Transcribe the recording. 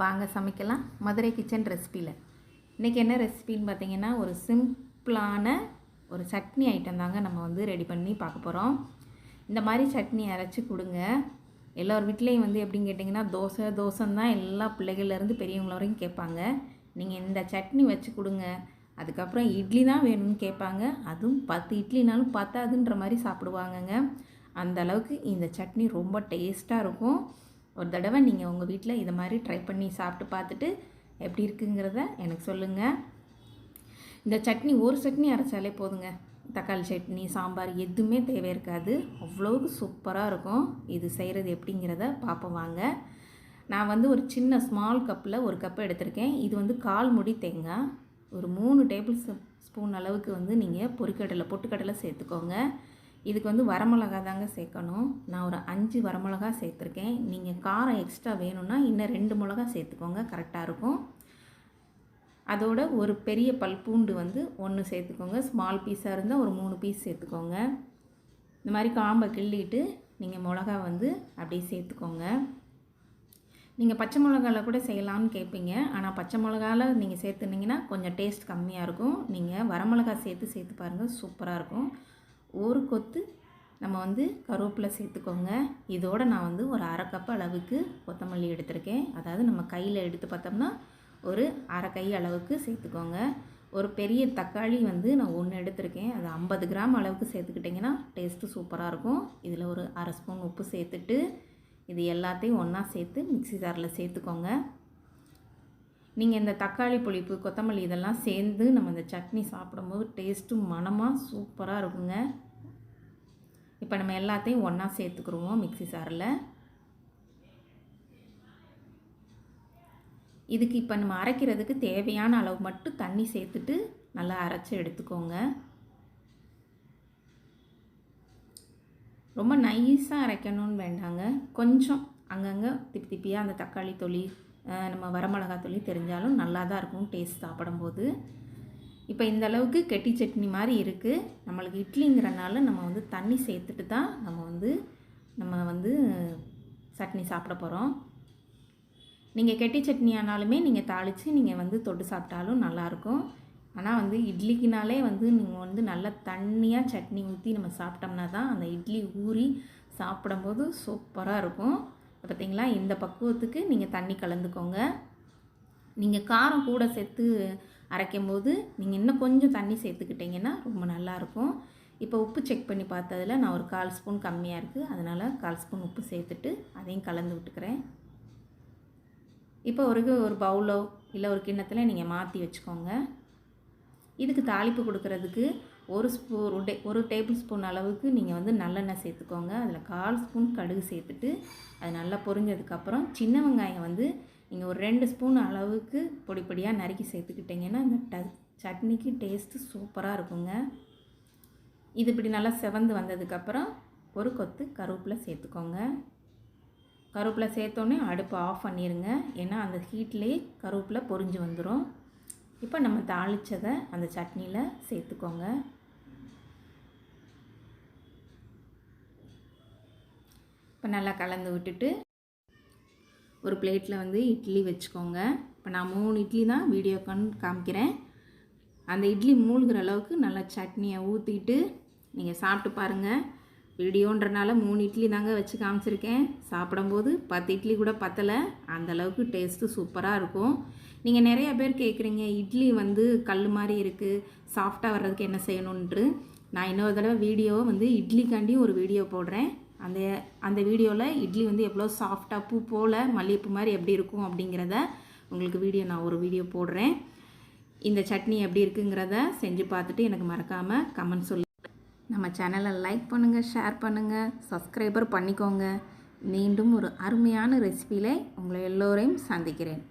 வாங்க சமைக்கலாம். மதுரை கிச்சன் ரெசிப்பியில் இன்றைக்கி என்ன ரெசிபின்னு பார்த்தீங்கன்னா ஒரு சிம்பிளான ஒரு சட்னி ஐட்டம் தாங்க நம்ம வந்து ரெடி பண்ணி பார்க்க போகிறோம் இந்த மாதிரி சட்னி அரைச்சி கொடுங்க. எல்லோர் வீட்லேயும் வந்து எப்படின்னு கேட்டிங்கன்னா தோசை தோசைன்னு தான் எல்லா பிள்ளைகள்லேருந்து பெரியவங்கள வரைக்கும் கேட்பாங்க. நீங்கள் இந்த சட்னி வச்சு கொடுங்க. அதுக்கப்புறம் இட்லி தான் வேணும்னு கேட்பாங்க. அதுவும் பத்து இட்லினாலும் பத்தாதுன்ற மாதிரி சாப்பிடுவாங்கங்க. அந்த அளவுக்கு இந்த சட்னி ரொம்ப டேஸ்ட்டாக இருக்கும். ஒரு தடவை நீங்கள் உங்கள் வீட்டில் இதை மாதிரி ட்ரை பண்ணி சாப்பிட்டு பார்த்துட்டு எப்படி இருக்குங்கிறத எனக்கு சொல்லுங்கள் இந்த சட்னி ஒரு சட்னி அரைச்சாலே போதுங்க. தக்காளி சட்னி சாம்பார் எதுவுமே தேவை இருக்காது. அவ்வளோவுக்கு சூப்பராக இருக்கும். இது செய்கிறது எப்படிங்கிறத பார்ப்போம் வாங்க. நான் வந்து ஒரு சின்ன ஸ்மால் கப்பில் ஒரு கப் எடுத்திருக்கேன். இது வந்து கால் முடி தேங்காய். ஒரு மூணு டேபிள் ஸ்பூன் அளவுக்கு வந்து நீங்கள் பொரிக்கடலை பொட்டுக்கடலை சேர்த்துக்கோங்க. இதுக்கு வந்து வரமிளகா தாங்க சேர்க்கணும். நான் ஒரு அஞ்சு வரமிளகா சேர்த்துருக்கேன். நீங்கள் காரம் எக்ஸ்ட்ரா வேணும்னா இன்னும் ரெண்டு மிளகா சேர்த்துக்கோங்க. கரெக்டாக இருக்கும். அதோட ஒரு பெரிய பல் பூண்டு வந்து ஒன்று சேர்த்துக்கோங்க. ஸ்மால் பீஸாக இருந்தால் ஒரு மூணு பீஸ் சேர்த்துக்கோங்க. இந்த மாதிரி காம்பை கிள்ளிட்டு நீங்கள் மிளகா வந்து அப்படியே சேர்த்துக்கோங்க. நீங்கள் பச்சை மிளகால கூட செய்யலாம்னு கேட்பீங்க ஆனால் பச்சை மிளகாவில் நீங்கள் சேர்த்துனிங்கன்னா கொஞ்சம் டேஸ்ட் கம்மியாக இருக்கும். நீங்கள் வரமிளகா சேர்த்து சேர்த்து பாருங்கள் சூப்பராக இருக்கும். ஒரு கொத்து நம்ம வந்து கருவேப்பிலை சேர்த்துக்கோங்க. இதோடு நான் வந்து ஒரு அரை கப் அளவுக்கு கொத்தமல்லி எடுத்திருக்கேன். அதாவது நம்ம கையில் எடுத்து பார்த்தோம்னா ஒரு அரை கை அளவுக்கு சேர்த்துக்கோங்க. ஒரு பெரிய தக்காளி வந்து நான் ஒன்று எடுத்திருக்கேன். அது ஐம்பது கிராம் அளவுக்கு சேர்த்துக்கிட்டிங்கன்னா டேஸ்ட்டு சூப்பராக இருக்கும். இதில் ஒரு அரை ஸ்பூன் உப்பு சேர்த்துட்டு இது எல்லாத்தையும் ஒன்றா சேர்த்து மிக்ஸி ஜாரில் சேர்த்துக்கோங்க. நீங்கள் இந்த தக்காளி புளிப்பு கொத்தமல்லி இதெல்லாம் சேர்ந்து நம்ம இந்த சட்னி சாப்பிடும்போது டேஸ்ட்டும் மனமாக சூப்பராக இருக்குங்க. இப்போ நம்ம எல்லாத்தையும் ஒன்றா சேர்த்துக்குருவோம் மிக்ஸி சாரில். இதுக்கு இப்போ நம்ம அரைக்கிறதுக்கு தேவையான அளவு மட்டும் தண்ணி சேர்த்துட்டு நல்லா அரைச்சி எடுத்துக்கோங்க. ரொம்ப நைஸாக அரைக்கணும்னு வேண்டாங்க. கொஞ்சம் அங்கங்கே திப்பி திப்பியாக அந்த தக்காளி தொளி நம்ம வரமிளகா தொளி தெரிஞ்சாலும் நல்லா தான் இருக்கும் டேஸ்ட் சாப்பிடும்போது. இப்போ இந்த அளவுக்கு கெட்டி சட்னி மாதிரி இருக்குது நம்மளுக்கு இட்லிங்கிறனால நம்ம வந்து தண்ணி சேர்த்துட்டு தான் நம்ம வந்து நம்ம வந்து சட்னி சாப்பிட போகிறோம் நீங்கள் கெட்டி சட்னி ஆனாலுமே நீங்கள் தாளித்து நீங்கள் வந்து தொட்டு சாப்பிட்டாலும் நல்லாயிருக்கும் ஆனால் வந்து இட்லிக்குனாலே வந்து நீங்கள் வந்து நல்லா தண்ணியாக சட்னி ஊற்றி நம்ம சாப்பிட்டோம்னா தான் அந்த இட்லி ஊறி சாப்பிடும்போது சூப்பராக இருக்கும். பார்த்தீங்களா? இந்த பக்குவத்துக்கு நீங்கள் தண்ணி கலந்துக்கோங்க. நீங்கள் காரம் கூட சேர்த்து அரைக்கும் போது நீங்கள் இன்னும் கொஞ்சம் தண்ணி சேர்த்துக்கிட்டிங்கன்னா ரொம்ப நல்லாயிருக்கும். இப்போ உப்பு செக் பண்ணி பார்த்ததில் நான் ஒரு கால் ஸ்பூன் கம்மியாக இருக்குது அதனால் கால் ஸ்பூன் உப்பு சேர்த்துட்டு அதையும் கலந்து விட்டுக்கிறேன். இப்போ ஒரு ஒரு பவுலோ இல்லை ஒரு கிண்ணத்தில் நீங்கள் மாற்றி வச்சுக்கோங்க. இதுக்கு தாளிப்பு கொடுக்கறதுக்கு ஒரு ஸ்பூ ஒரு டே ஒரு டேபிள் ஸ்பூன் அளவுக்கு நீங்கள் வந்து நல்லெண்ணெய் சேர்த்துக்கோங்க. அதில் கால் ஸ்பூன் கடுகு சேர்த்துட்டு அது நல்லா பொரிஞ்சதுக்கப்புறம் சின்ன வெங்காயம் வந்து நீங்கள் ஒரு ரெண்டு ஸ்பூன் அளவுக்கு பொடி பொடியாக நறுக்கி சேர்த்துக்கிட்டிங்கன்னா இந்த ட சட்னிக்கு டேஸ்ட்டு சூப்பராக இருக்குங்க. இது இப்படி நல்லா செவந்து வந்ததுக்கப்புறம் ஒரு கொத்து கருவேப்பிலை சேர்த்துக்கோங்க. கருவேப்பிலை சேர்த்தோன்னே அடுப்பை ஆஃப் பண்ணிடுங்க ஏன்னா அந்த ஹீட்லேயே கருவேப்பிலை பொரிஞ்சு வந்துடும் இப்போ நம்ம தாளித்ததை அந்த சட்னியில் சேர்த்துக்கோங்க. இப்போ நல்லா கலந்து விட்டுட்டு ஒரு பிளேட்டில் வந்து இட்லி வச்சுக்கோங்க. இப்போ நான் மூணு இட்லி தான் வீடியோ கண் காமிக்கிறேன். அந்த இட்லி மூழ்கிற அளவுக்கு நல்லா சட்னியை ஊற்றிட்டு நீங்கள் சாப்பிட்டு பாருங்கள் வீடியோன்றனால மூணு இட்லி தாங்க வச்சு காமிச்சிருக்கேன். சாப்பிடும்போது பத்து இட்லி கூட பத்தலை. அந்த அளவுக்கு டேஸ்ட்டு சூப்பராக இருக்கும். நீங்கள் நிறைய பேர் கேட்குறீங்க இட்லி வந்து கல் மாதிரி இருக்குது சாஃப்டாக வர்றதுக்கு என்ன செய்யணுன்ட்டு நான் இன்னொரு தடவை வீடியோ வந்து இட்லிக்காண்டியும் ஒரு வீடியோ போடுறேன். அந்த அந்த வீடியோவில் இட்லி வந்து எவ்வளோ சாஃப்டாக பூ போல் மல்லிகைப்பூ மாதிரி எப்படி இருக்கும் அப்படிங்கிறத உங்களுக்கு வீடியோ நான் ஒரு வீடியோ போடுறேன். இந்த சட்னி எப்படி இருக்குங்கிறத செஞ்சு பார்த்துட்டு எனக்கு மறக்காமல் கமெண்ட் சொல்லு. நம்ம சேனலை லைக் பண்ணுங்கள் ஷேர் பண்ணுங்கள் சப்ஸ்கிரைபர் பண்ணிக்கோங்க. மீண்டும் ஒரு அருமையான ரெசிபியில் உங்களை எல்லோரையும் சந்திக்கிறேன்.